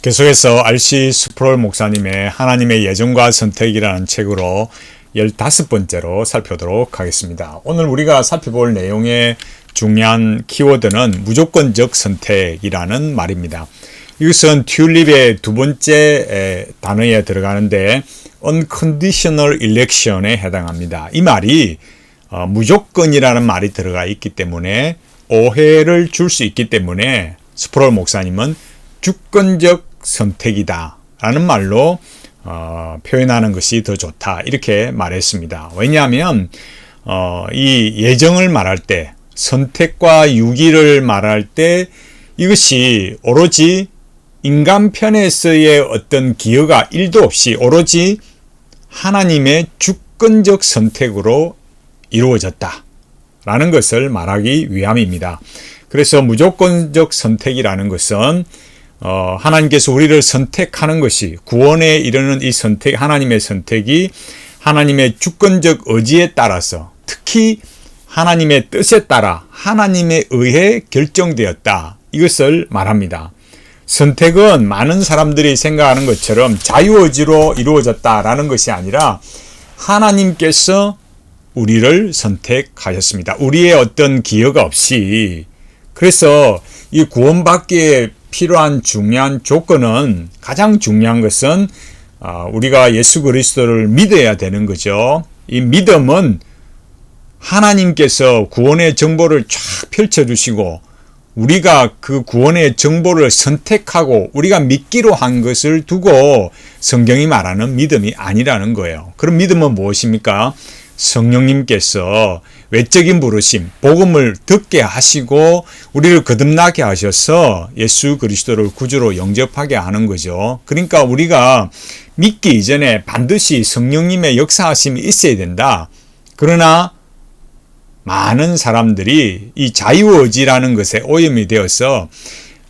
계속해서 RC 스프롤 목사님의 하나님의 예정과 선택이라는 책으로 15번째로 살펴보도록 하겠습니다. 오늘 우리가 살펴볼 내용의 중요한 키워드는 무조건적 선택이라는 말입니다. 이것은 튤립의 두 번째 단어에 들어가는데 unconditional election에 해당합니다. 이 말이 어, 무조건이라는 말이 들어가 있기 때문에 오해를 줄 수 있기 때문에 스프롤 목사님은 주권적 선택이다 라는 말로 어, 표현하는 것이 더 좋다 이렇게 말했습니다. 왜냐하면 어, 이 예정을 말할 때 선택과 유기를 말할 때 이것이 오로지 인간 편에서의 어떤 기여가 1도 없이 오로지 하나님의 주권적 선택으로 이루어졌다. 라는 것을 말하기 위함입니다. 그래서 무조건적 선택이라는 것은 어, 하나님께서 우리를 선택하는 것이 구원에 이르는 이 선택, 하나님의 선택이 하나님의 주권적 의지에 따라서 특히 하나님의 뜻에 따라 하나님에 의해 결정되었다. 이것을 말합니다. 선택은 많은 사람들이 생각하는 것처럼 자유의지로 이루어졌다라는 것이 아니라 하나님께서 우리를 선택하셨습니다. 우리의 어떤 기여가 없이 그래서 이 구원받기에 필요한 중요한 조건은 가장 중요한 것은 아, 우리가 예수 그리스도를 믿어야 되는 거죠. 이 믿음은 하나님께서 구원의 정보를 쫙 펼쳐주시고 우리가 그 구원의 정보를 선택하고 우리가 믿기로 한 것을 두고 성경이 말하는 믿음이 아니라는 거예요. 그럼 믿음은 무엇입니까? 성령님께서 외적인 부르심, 복음을 듣게 하시고 우리를 거듭나게 하셔서 예수 그리스도를 구주로 영접하게 하는 거죠. 그러니까 우리가 믿기 이전에 반드시 성령님의 역사하심이 있어야 된다. 그러나 많은 사람들이 이 자유의지라는 것에 오염이 되어서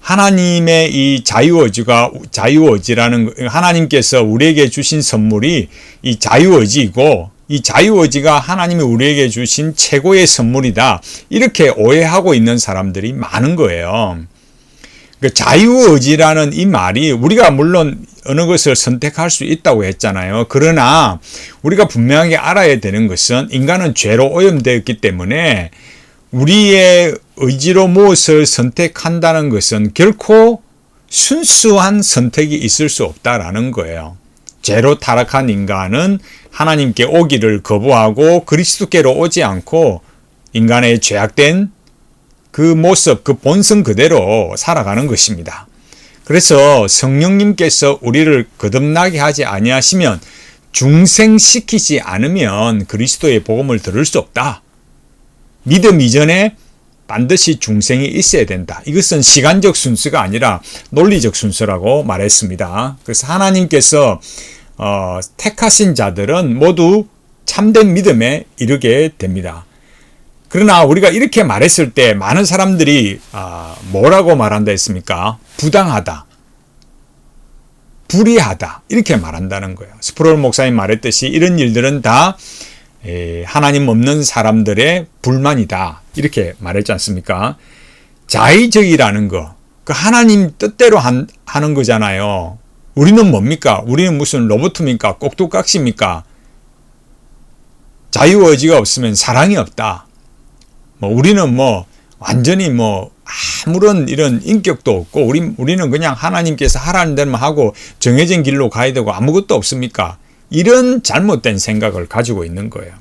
하나님의 이 자유의지가 자유의지라는 하나님께서 우리에게 주신 선물이 이 자유의지이고 이 자유의지가 하나님이 우리에게 주신 최고의 선물이다. 이렇게 오해하고 있는 사람들이 많은 거예요. 그 자유의지라는 이 말이 우리가 물론 어느 것을 선택할 수 있다고 했잖아요. 그러나 우리가 분명하게 알아야 되는 것은 인간은 죄로 오염되었기 때문에 우리의 의지로 무엇을 선택한다는 것은 결코 순수한 선택이 있을 수 없다라는 거예요. 죄로 타락한 인간은 하나님께 오기를 거부하고 그리스도께로 오지 않고 인간의 죄악된 그 모습, 그 본성 그대로 살아가는 것입니다. 그래서 성령님께서 우리를 거듭나게 하지 아니하시면 중생시키지 않으면 그리스도의 복음을 들을 수 없다. 믿음 이전에 반드시 중생이 있어야 된다. 이것은 시간적 순서가 아니라 논리적 순서라고 말했습니다. 그래서 하나님께서 어, 택하신 자들은 모두 참된 믿음에 이르게 됩니다. 그러나 우리가 이렇게 말했을 때 많은 사람들이 아, 뭐라고 말한다 했습니까? 부당하다. 불의하다. 이렇게 말한다는 거예요. 스프롤 목사님 말했듯이 이런 일들은 다 하나님 없는 사람들의 불만이다. 이렇게 말했지 않습니까? 자의적이라는 거. 그 하나님 뜻대로 한, 하는 거잖아요. 우리는 뭡니까? 우리는 무슨 로봇입니까? 꼭두각시입니까? 자유의지가 없으면 사랑이 없다. 뭐 우리는 뭐 완전히 뭐 아무런 이런 인격도 없고 우리 우리는 그냥 하나님께서 하라는 대로만 하고 정해진 길로 가야 되고 아무것도 없습니까? 이런 잘못된 생각을 가지고 있는 거예요.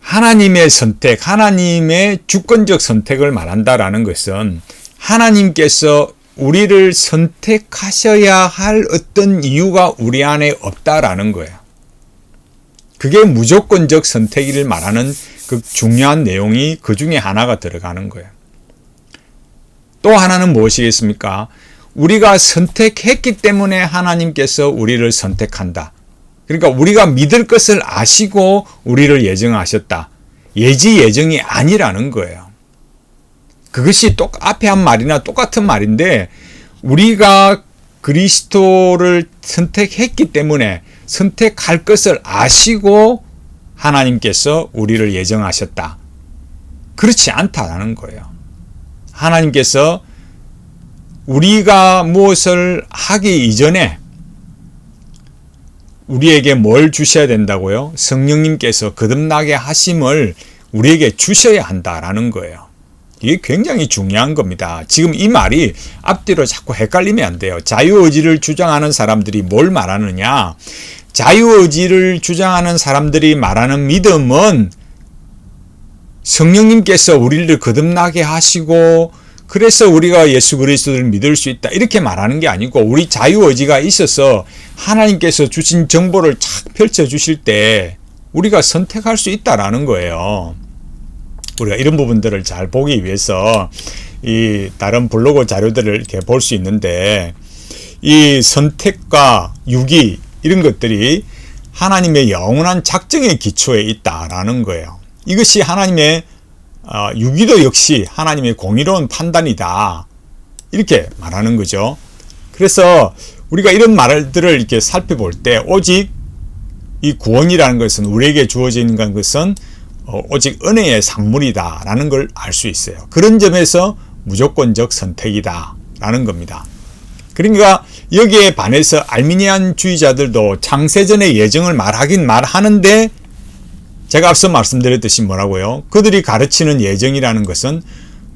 하나님의 선택, 하나님의 주권적 선택을 말한다라는 것은 하나님께서 우리를 선택하셔야 할 어떤 이유가 우리 안에 없다라는 거예요. 그게 무조건적 선택을 말하는 그 중요한 내용이 그 중에 하나가 들어가는 거예요. 또 하나는 무엇이겠습니까? 우리가 선택했기 때문에 하나님께서 우리를 선택한다. 그러니까 우리가 믿을 것을 아시고 우리를 예정하셨다. 예지 예정이 아니라는 거예요. 그것이 똑 앞에 한 말이나 똑같은 말인데 우리가 그리스도를 선택했기 때문에 선택할 것을 아시고 하나님께서 우리를 예정하셨다. 그렇지 않다라는 거예요. 하나님께서 우리가 무엇을 하기 이전에 우리에게 뭘 주셔야 된다고요? 성령님께서 거듭나게 하심을 우리에게 주셔야 한다라는 거예요. 이게 굉장히 중요한 겁니다. 지금 이 말이 앞뒤로 자꾸 헷갈리면 안 돼요. 자유의지를 주장하는 사람들이 뭘 말하느냐? 자유의지를 주장하는 사람들이 말하는 믿음은 성령님께서 우리를 거듭나게 하시고 그래서 우리가 예수 그리스도를 믿을 수 있다. 이렇게 말하는 게 아니고 우리 자유 의지가 있어서 하나님께서 주신 정보를 착 펼쳐 주실 때 우리가 선택할 수 있다라는 거예요. 우리가 이런 부분들을 잘 보기 위해서 이 다른 블로그 자료들을 이렇게 볼 수 있는데 이 선택과 유기 이런 것들이 하나님의 영원한 작정의 기초에 있다라는 거예요. 이것이 하나님의 어, 유기도 역시 하나님의 공의로운 판단이다. 이렇게 말하는 거죠. 그래서 우리가 이런 말들을 이렇게 살펴볼 때 오직 이 구원이라는 것은 우리에게 주어진 것은 어, 오직 은혜의 산물이다라는 걸 알 수 있어요. 그런 점에서 무조건적 선택이다라는 겁니다. 그러니까 여기에 반해서 알미니안 주의자들도 창세전의 예정을 말하긴 말하는데 제가 앞서 말씀드렸듯이 뭐라고요? 그들이 가르치는 예정이라는 것은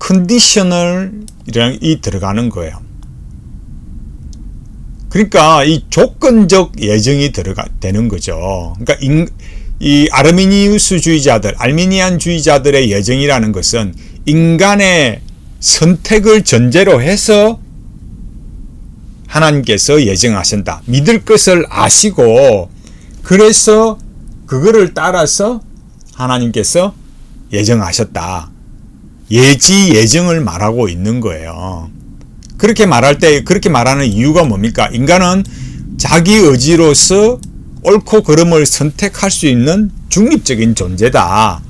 컨디셔널이 들어가는 거예요. 그러니까 이 조건적 예정이 들어가 되는 거죠. 그러니까 인, 이 아르미니우스주의자들, 알미니안주의자들의 예정이라는 것은 인간의 선택을 전제로 해서 하나님께서 예정하신다. 믿을 것을 아시고 그래서 그거를 따라서 하나님께서 예정하셨다. 예지 예정을 말하고 있는 거예요. 그렇게 말할 때 그렇게 말하는 이유가 뭡니까? 인간은 자기 의지로서 옳고 그름을 선택할 수 있는 중립적인 존재다.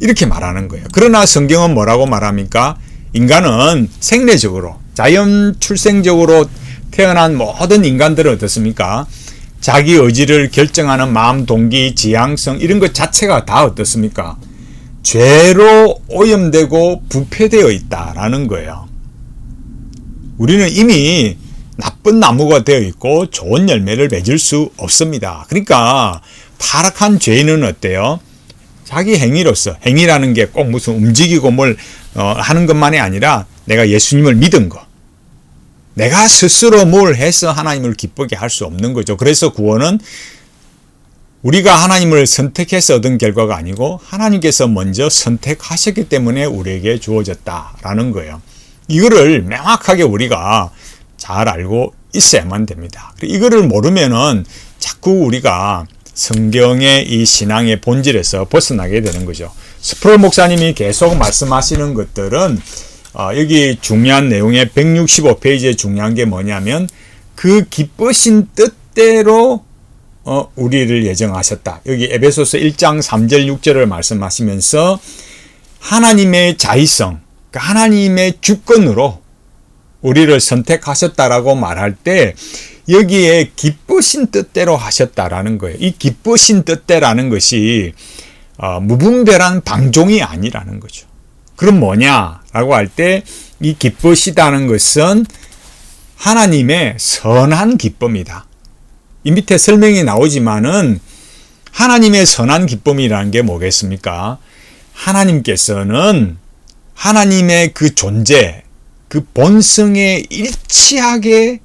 이렇게 말하는 거예요. 그러나 성경은 뭐라고 말합니까? 인간은 생리적으로, 자연 출생적으로 태어난 모든 인간들은 어떻습니까? 자기 의지를 결정하는 마음, 동기, 지향성 이런 것 자체가 다 어떻습니까? 죄로 오염되고 부패되어 있다라는 거예요. 우리는 이미 나쁜 나무가 되어 있고 좋은 열매를 맺을 수 없습니다. 그러니까 타락한 죄인은 어때요? 자기 행위로서 행위라는 게 꼭 무슨 움직이고 뭘 어, 하는 것만이 아니라 내가 예수님을 믿은 거 내가 스스로 뭘 해서 하나님을 기쁘게 할 수 없는 거죠. 그래서 구원은 우리가 하나님을 선택해서 얻은 결과가 아니고 하나님께서 먼저 선택하셨기 때문에 우리에게 주어졌다라는 거예요. 이거를 명확하게 우리가 잘 알고 있어야만 됩니다. 이거를 모르면은 자꾸 우리가 성경의 이 신앙의 본질에서 벗어나게 되는 거죠. 스프롤 목사님이 계속 말씀하시는 것들은 어, 여기 중요한 내용의 165페이지에 중요한 게 뭐냐면 그 기쁘신 뜻대로 어, 우리를 예정하셨다. 여기 에베소서 1장 3절 6절을 말씀하시면서 하나님의 자의성, 그러니까 하나님의 주권으로 우리를 선택하셨다라고 말할 때 여기에 기쁘신 뜻대로 하셨다라는 거예요. 이 기쁘신 뜻대라는 것이 어, 무분별한 방종이 아니라는 거죠. 그럼 뭐냐 라고 할 때 이 기쁘시다는 것은 하나님의 선한 기쁨이다. 이 밑에 설명이 나오지만은 하나님의 선한 기쁨이라는 게 뭐겠습니까? 하나님께서는 하나님의 그 존재, 그 본성에 일치하게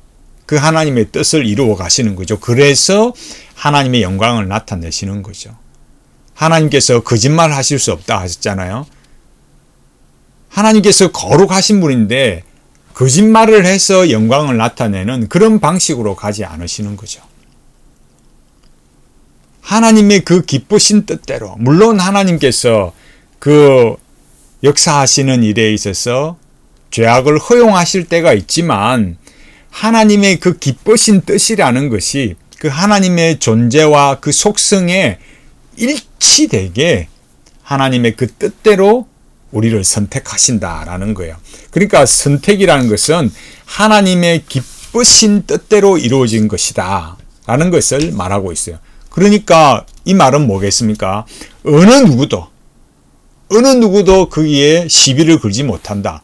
그 하나님의 뜻을 이루어 가시는 거죠. 그래서 하나님의 영광을 나타내시는 거죠. 하나님께서 거짓말 하실 수 없다 하셨잖아요. 하나님께서 거룩하신 분인데 거짓말을 해서 영광을 나타내는 그런 방식으로 가지 않으시는 거죠. 하나님의 그 기쁘신 뜻대로, 물론 하나님께서 그 역사하시는 일에 있어서 죄악을 허용하실 때가 있지만 하나님의 그 기쁘신 뜻이라는 것이 그 하나님의 존재와 그 속성에 일치되게 하나님의 그 뜻대로 우리를 선택하신다라는 거예요. 그러니까 선택이라는 것은 하나님의 기쁘신 뜻대로 이루어진 것이다. 라는 것을 말하고 있어요. 그러니까 이 말은 뭐겠습니까? 어느 누구도, 어느 누구도 거기에 시비를 걸지 못한다.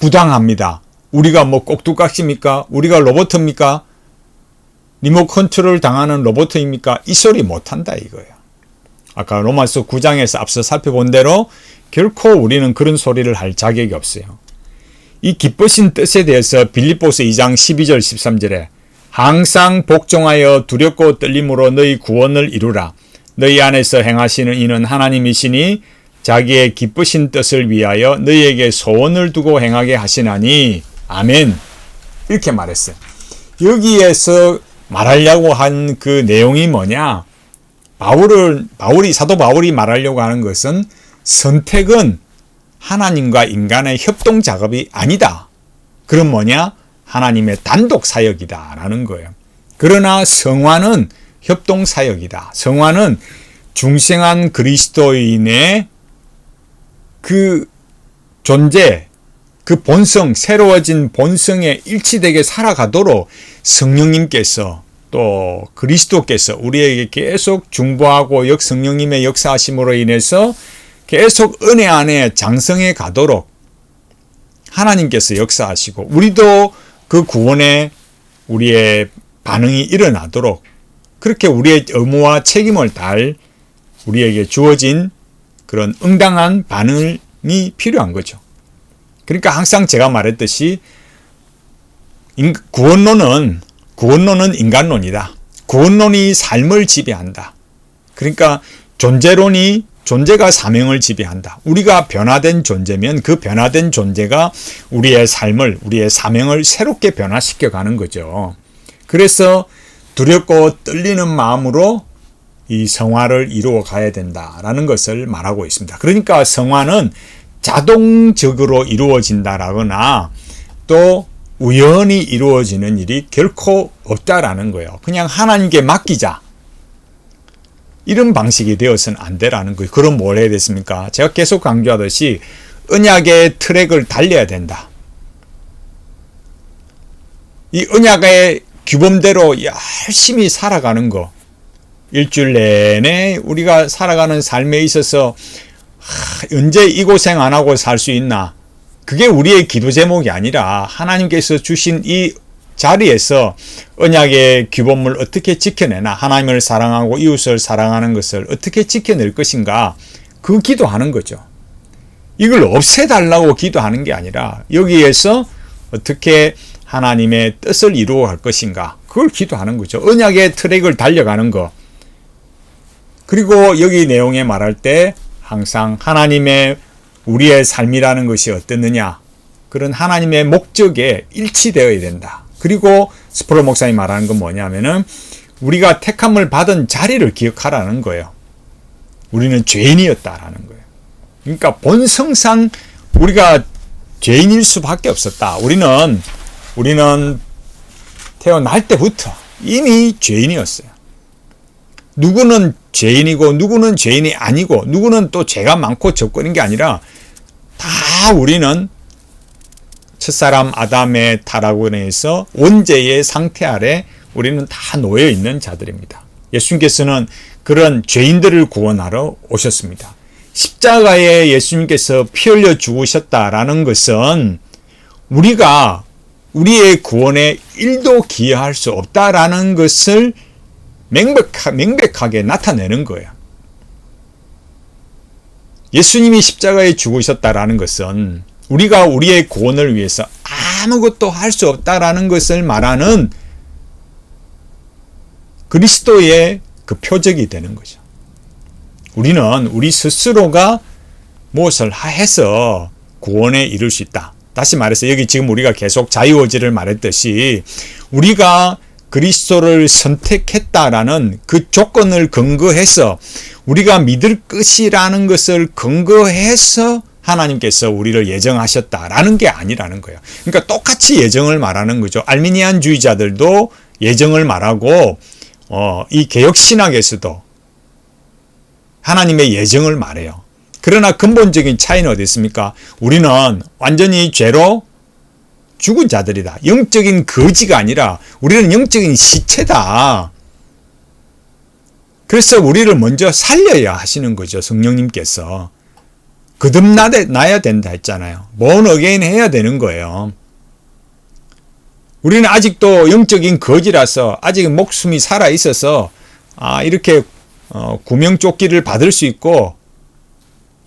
부당합니다. 우리가 뭐 꼭두각시입니까? 우리가 로버트입니까? 리모 컨트롤 당하는 로버트입니까? 이 소리 못한다 이거예요. 아까 로마서 9장에서 앞서 살펴본 대로 결코 우리는 그런 소리를 할 자격이 없어요. 이 기쁘신 뜻에 대해서 빌립보서 2장 12절 13절에 항상 복종하여 두렵고 떨림으로 너희 구원을 이루라. 너희 안에서 행하시는 이는 하나님이시니 자기의 기쁘신 뜻을 위하여 너희에게 소원을 두고 행하게 하시나니 아멘. 이렇게 말했어요. 여기에서 말하려고 한 그 내용이 뭐냐? 바울을 바울이 사도 바울이 말하려고 하는 것은 선택은 하나님과 인간의 협동 작업이 아니다. 그럼 뭐냐? 하나님의 단독 사역이다라는 거예요. 그러나 성화는 협동 사역이다. 성화는 중생한 그리스도인의 그 존재, 그 본성, 새로워진 본성에 일치되게 살아가도록 성령님께서 또 그리스도께서 우리에게 계속 중보하고 역 성령님의 역사하심으로 인해서 계속 은혜 안에 장성해 가도록 하나님께서 역사하시고 우리도 그 구원에 우리의 반응이 일어나도록 그렇게 우리의 의무와 책임을 다할 우리에게 주어진 그런 응당한 반응이 필요한 거죠. 그러니까 항상 제가 말했듯이 구원론은 구원론은 인간론이다. 구원론이 삶을 지배한다. 그러니까 존재론이 존재가 사명을 지배한다. 우리가 변화된 존재면 그 변화된 존재가 우리의 삶을, 우리의 사명을 새롭게 변화시켜 가는 거죠. 그래서 두렵고 떨리는 마음으로 이 성화를 이루어 가야 된다라는 것을 말하고 있습니다. 그러니까 성화는 자동적으로 이루어진다라거나 또 우연히 이루어지는 일이 결코 없다라는 거예요. 그냥 하나님께 맡기자. 이런 방식이 되어서는 안 되라는 거예요. 그럼 뭘 해야 됐습니까? 제가 계속 강조하듯이 언약의 트랙을 달려야 된다. 이 언약의 규범대로 열심히 살아가는 거. 일주일 내내 우리가 살아가는 삶에 있어서 하, 언제 이 고생 안 하고 살 수 있나? 그게 우리의 기도 제목이 아니라 하나님께서 주신 이 자리에서 언약의 규범을 어떻게 지켜내나 하나님을 사랑하고 이웃을 사랑하는 것을 어떻게 지켜낼 것인가 그 기도하는 거죠. 이걸 없애달라고 기도하는 게 아니라 여기에서 어떻게 하나님의 뜻을 이루어 갈 것인가 그걸 기도하는 거죠. 언약의 트랙을 달려가는 거. 그리고 여기 내용에 말할 때 항상 하나님의 우리의 삶이라는 것이 어떻느냐 그런 하나님의 목적에 일치되어야 된다. 그리고 스프로 목사님 말하는 건 뭐냐면은 우리가 택함을 받은 자리를 기억하라는 거예요. 우리는 죄인이었다라는 거예요. 그러니까 본성상 우리가 죄인일 수밖에 없었다. 우리는 우리는 태어날 때부터 이미 죄인이었어요. 누구는 죄인이고 누구는 죄인이 아니고 누구는 또 죄가 많고 적거린 게 아니라 다 우리는 첫사람 아담의 인해서 원죄의 상태 아래 우리는 다 놓여 있는 자들입니다. 예수님께서는 그런 죄인들을 구원하러 오셨습니다. 십자가에 예수님께서 피 흘려 죽으셨다라는 것은 우리가 우리의 구원에 일도 기여할 수 없다라는 것을 명백하, 명백하게 나타내는 거예요. 예수님이 십자가에 죽으셨다라는 것은 우리가 우리의 구원을 위해서 아무것도 할 수 없다라는 것을 말하는 그리스도의 그 표적이 되는 거죠. 우리는 우리 스스로가 무엇을 해서 구원에 이룰 수 있다. 다시 말해서 여기 지금 우리가 계속 자유의지를 말했듯이 우리가 그리스도를 선택했다라는 그 조건을 근거해서 우리가 믿을 것이라는 것을 근거해서 하나님께서 우리를 예정하셨다라는 게 아니라는 거예요. 그러니까 똑같이 예정을 말하는 거죠. 알미니안주의자들도 예정을 말하고 어, 이 개혁 신학에서도 하나님의 예정을 말해요. 그러나 근본적인 차이는 어디 있습니까? 우리는 완전히 죄로 죽은 자들이다. 영적인 거지가 아니라 우리는 영적인 시체다. 그래서 우리를 먼저 살려야 하시는 거죠. 성령님께서. 거듭나야 된다 했잖아요. 본 어게인 해야 되는 거예요. 우리는 아직도 영적인 거지라서 아직 목숨이 살아 있어서 아 이렇게 어, 구명조끼를 받을 수 있고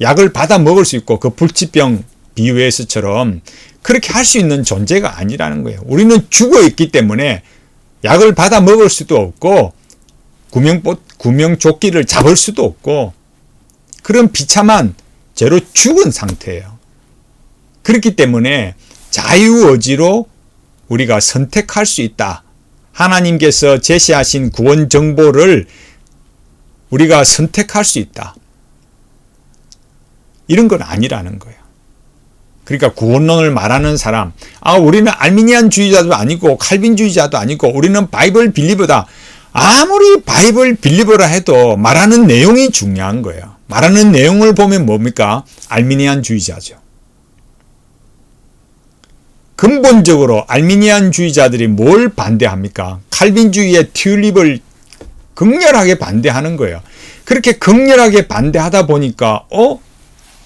약을 받아 먹을 수 있고 그 불치병 비유에서처럼 그렇게 할 수 있는 존재가 아니라는 거예요. 우리는 죽어 있기 때문에 약을 받아 먹을 수도 없고 구명 구명조끼를 잡을 수도 없고 그런 비참한 죄로 죽은 상태예요. 그렇기 때문에 자유의지로 우리가 선택할 수 있다. 하나님께서 제시하신 구원 정보를 우리가 선택할 수 있다. 이런 건 아니라는 거예요. 그러니까 구원론을 말하는 사람, 아, 우리는 알미니안 주의자도 아니고 칼빈주의자도 아니고 우리는 바이블 빌리버다. 아무리 바이블 빌리버라 해도 말하는 내용이 중요한 거예요. 말하는 내용을 보면 뭡니까? 알미니안 주의자죠. 근본적으로 알미니안 주의자들이 뭘 반대합니까? 칼빈주의의 튤립을 극렬하게 반대하는 거예요. 그렇게 극렬하게 반대하다 보니까 어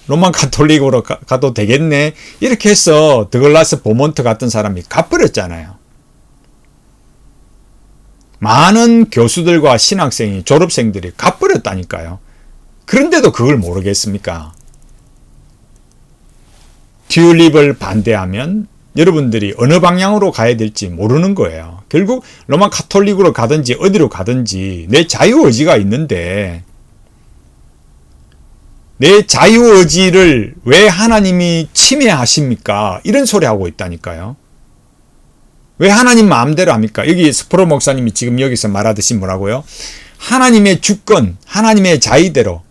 로만 가톨릭으로 가, 도 되겠네 이렇게 해서 드글라스 보몬트 같은 사람이 가버렸잖아요. 많은 교수들과 신학생이 졸업생들이 가버렸다니까요. 그런데도 그걸 모르겠습니까? 튤립을 반대하면 여러분들이 어느 방향으로 가야 될지 모르는 거예요. 결국 로마 카톨릭으로 가든지 어디로 가든지 내 자유 의지가 있는데 내 자유의지를 왜 하나님이 침해하십니까? 이런 소리 하고 있다니까요. 왜 하나님 마음대로 합니까? 여기 스프로 목사님이 지금 여기서 말하듯이 뭐라고요? 하나님의 주권, 하나님의 자의대로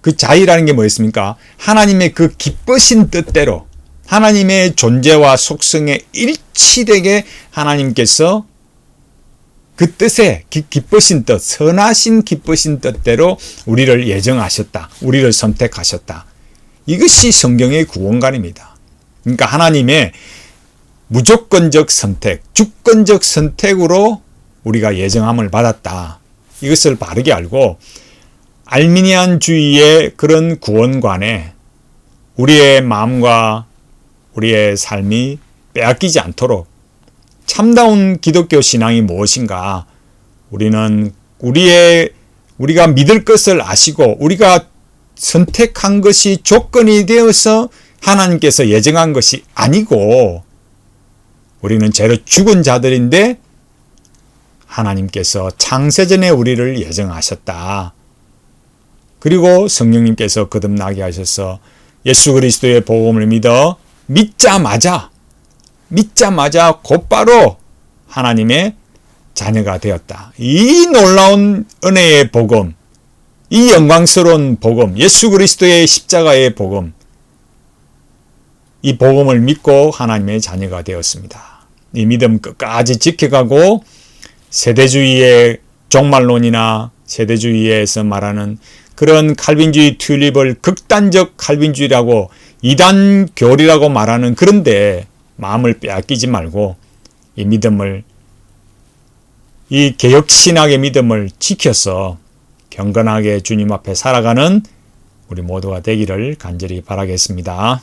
그 자의라는 게 뭐였습니까? 하나님의 그 기쁘신 뜻대로 하나님의 존재와 속성에 일치되게 하나님께서 그 뜻에 기, 기쁘신 뜻, 선하신 기쁘신 뜻대로 우리를 예정하셨다. 우리를 선택하셨다. 이것이 성경의 구원관입니다. 그러니까 하나님의 무조건적 선택, 주권적 선택으로 우리가 예정함을 받았다. 이것을 바르게 알고 알미니안주의의 그런 구원관에 우리의 마음과 우리의 삶이 빼앗기지 않도록 참다운 기독교 신앙이 무엇인가? 우리는 우리의 우리가 믿을 것을 아시고 우리가 선택한 것이 조건이 되어서 하나님께서 예정한 것이 아니고 우리는 죄로 죽은 자들인데 하나님께서 창세전에 우리를 예정하셨다. 그리고 성령님께서 거듭나게 하셔서 예수 그리스도의 복음을 믿어 믿자마자 믿자마자 곧바로 하나님의 자녀가 되었다. 이 놀라운 은혜의 복음, 이 영광스러운 복음, 예수 그리스도의 십자가의 복음, 이 복음을 믿고 하나님의 자녀가 되었습니다. 이 믿음 끝까지 지켜가고 세대주의의 종말론이나 세대주의에서 말하는 그런 칼빈주의 튤립을 극단적 칼빈주의라고 이단 교리라고 말하는 그런데 마음을 빼앗기지 말고 이 믿음을 이 개혁 신학의 믿음을 지켜서 경건하게 주님 앞에 살아가는 우리 모두가 되기를 간절히 바라겠습니다.